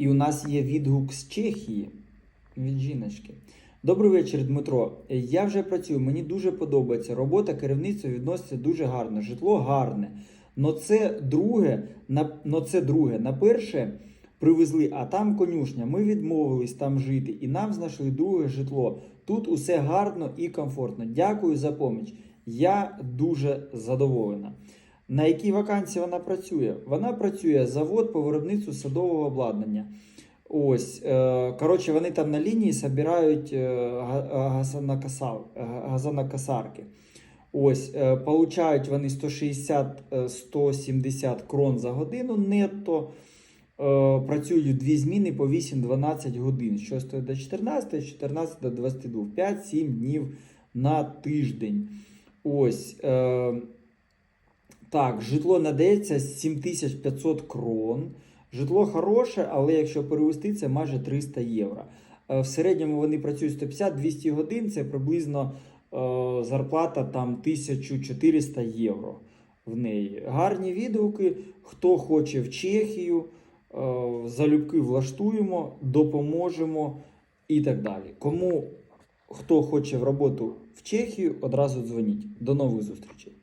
І у нас є відгук з Чехії від жіночки. Добрий вечір, Дмитро. Я вже працюю, мені дуже подобається. Робота керівництва відноситься дуже гарно. Житло гарне. Но це друге, на, но це друге. На перше привезли, а там конюшня. Ми відмовились там жити і нам знайшли друге житло. Тут усе гарно і комфортно. Дякую за поміч. Я дуже задоволена. На якій вакансії вона працює? Вона працює завод по виробництву садового обладнання. Ось, е, коротше, вони там на лінії збирають е, га- газонокосарки. Ось, е, получають вони 160-170 крон за годину нетто. Е, працюють дві зміни по 8-12 годин. з 6 до 14, з 14 до 22, 5-7 днів на тиждень. Ось. Так, житло надається 7500 крон. Житло хороше, але якщо перевести, це майже 300 євро. Е, В середньому вони працюють 150-200 годин, це приблизно е, зарплата там 1400 євро в неї. Гарні відгуки. Хто хоче в Чехію, е, залюбки влаштуємо, допоможемо і так далі. Кому хто хоче в роботу в Чехію, одразу дзвоніть. До нових зустрічей.